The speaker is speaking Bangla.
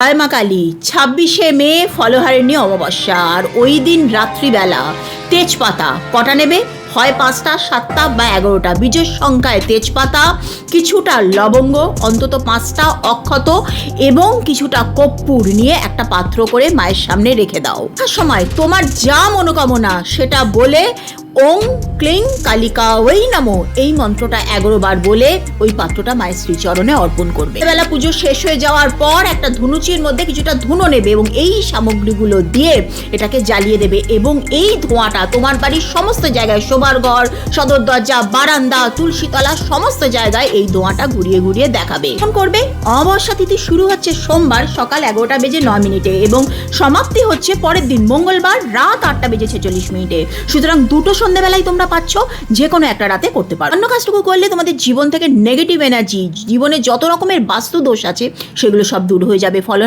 জয় কালী ছাব্বিশে মে ফলহারিণী অমাবস্যা আর ওই দিন রাত্রিবেলা তেজপাতা। কটা নেবে? হয় পাঁচটা, সাতটা বা এগারোটা। বীজের সংখ্যায় তেজপাতা, কিছুটা লবঙ্গ, অন্তত পাঁচটা অক্ষত এবং কিছুটা কর্পূর নিয়ে একটা পাত্র করে মায়ের সামনে রেখে দাও। সময় তোমার যা মনোকামনা সেটা বলে ওং ক্লিং কালিকা ওই নামো এই মন্ত্রটা এগারো বার বলে ওই পাত্রটা মায়ের শ্রীচরণে অর্পণ করবে। বেলা পুজো শেষ হয়ে যাওয়ার পর একটা ধুনুচির মধ্যে কিছুটা ধুনো নেবে এবং এই সামগ্রীগুলো দিয়ে এটাকে জ্বালিয়ে দেবে এবং এই ধোঁয়াটা তোমার বাড়ির সমস্ত জায়গায় ঘর। সদর দরজা, বারান্দা তুলসীতলা সমস্ত জায়গায় এই ধোঁয়াটা ঘুরিয়ে ঘুরিয়ে দেখাবে। এখন করবে? অমাবস্যা তিথি শুরু হচ্ছে সোমবার সকাল এগারোটা বেজে নয় মিনিটে এবং সমাপ্তি হচ্ছে পরের দিন মঙ্গলবার রাত আটটা বেজে ছেচল্লিশ মিনিটে। সুতরাং দুটো সন্ধ্যেবেলায় তোমরা পাচ্ছ, যে কোনো একটা রাতে করতে পারো। অন্য কাজটুকু করলে তোমাদের জীবন থেকে নেগেটিভ এনার্জি জীবনে যত রকমের বাস্তু দোষ আছে, সেগুলো সব দূর হয়ে যাবে। ফলে